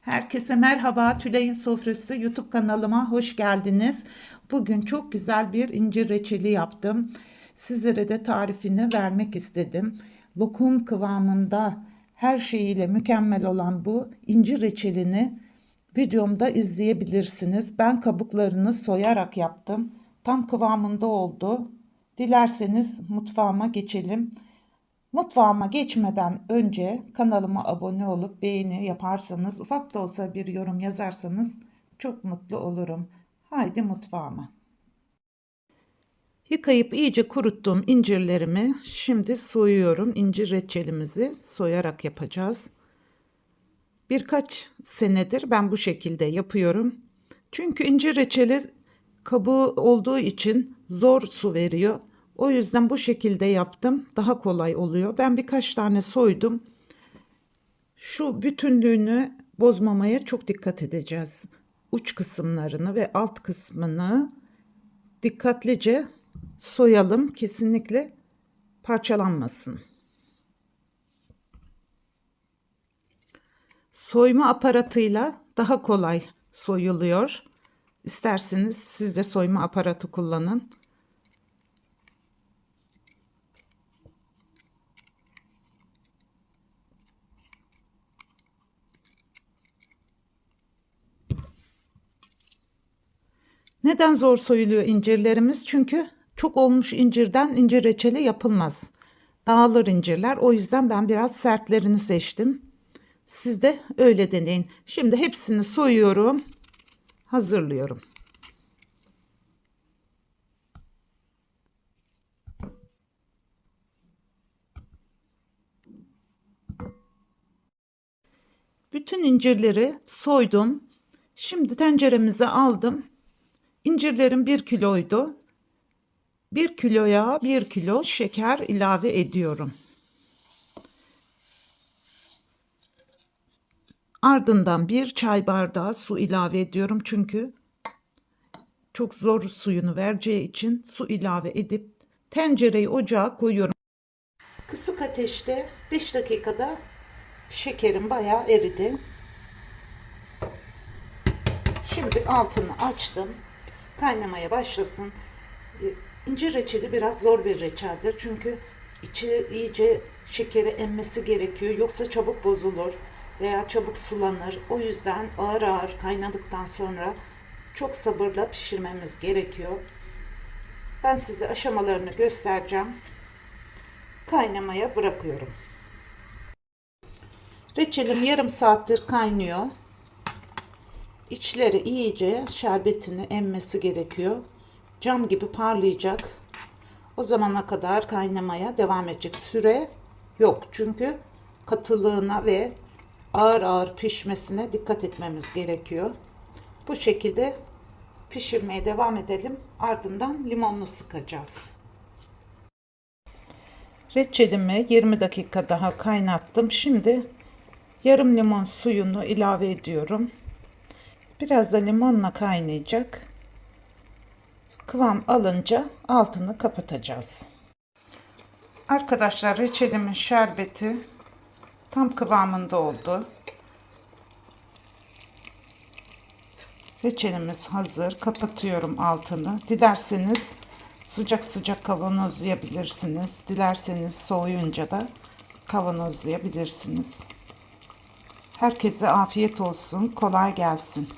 Herkese merhaba. Tülay'ın Sofrası YouTube kanalıma hoş geldiniz. Bugün çok güzel bir incir reçeli yaptım. Sizlere de tarifini vermek istedim. Lokum kıvamında her şeyiyle mükemmel olan bu incir reçelini videomda izleyebilirsiniz. Ben kabuklarını soyarak yaptım. Tam kıvamında oldu. Dilerseniz mutfağıma geçelim. Mutfağıma geçmeden önce kanalıma abone olup beğeni yaparsanız, ufak da olsa bir yorum yazarsanız çok mutlu olurum. Haydi mutfağıma. Yıkayıp iyice kuruttum incirlerimi. Şimdi soyuyorum. İncir reçelimizi soyarak yapacağız. Birkaç senedir ben bu şekilde yapıyorum. Çünkü incir reçeli kabuğu olduğu için zor su veriyor. O yüzden bu şekilde yaptım. Daha kolay oluyor. Ben birkaç tane soydum. Şu bütünlüğünü bozmamaya çok dikkat edeceğiz. Uç kısımlarını ve alt kısmını dikkatlice soyalım. Kesinlikle parçalanmasın. Soyma aparatıyla daha kolay soyuluyor. İsterseniz siz de soyma aparatı kullanın. Neden zor soyuluyor incirlerimiz? Çünkü çok olmuş incirden incir reçeli yapılmaz. Dağılır incirler. O yüzden ben biraz sertlerini seçtim. Siz de öyle deneyin. Şimdi hepsini soyuyorum. Hazırlıyorum. Bütün incirleri soydum. Şimdi tenceremize aldım. İncirlerim 1 kiloydu. 1 kiloya 1 kilo şeker ilave ediyorum. Ardından bir çay bardağı su ilave ediyorum çünkü çok zor suyunu vereceği için su ilave edip tencereyi ocağa koyuyorum. Kısık ateşte 5 dakikada şekerim bayağı eridi. Şimdi altını açtım. Kaynamaya başlasın. İncir reçeli biraz zor bir reçeldir. Çünkü içi iyice şekeri emmesi gerekiyor. Yoksa çabuk bozulur veya çabuk sulanır. O yüzden ağır ağır kaynadıktan sonra çok sabırla pişirmemiz gerekiyor. Ben size aşamalarını göstereceğim. Kaynamaya bırakıyorum. Reçelim yarım saattir kaynıyor. İçleri iyice şerbetini emmesi gerekiyor. Cam gibi parlayacak. O zamana kadar kaynamaya devam edecek. Süre yok. Çünkü katılığına ve ağır ağır pişmesine dikkat etmemiz gerekiyor. Bu şekilde pişirmeye devam edelim. Ardından limonlu sıkacağız. Reçelimi 20 dakika daha kaynattım. Şimdi yarım limon suyunu ilave ediyorum. Biraz da limonla kaynayacak. Kıvam alınca altını kapatacağız. Arkadaşlar reçelimin şerbeti tam kıvamında oldu. Reçelimiz hazır. Kapatıyorum altını. Dilerseniz sıcak sıcak kavanozlayabilirsiniz. Dilerseniz soğuyunca da kavanozlayabilirsiniz. Herkese afiyet olsun. Kolay gelsin.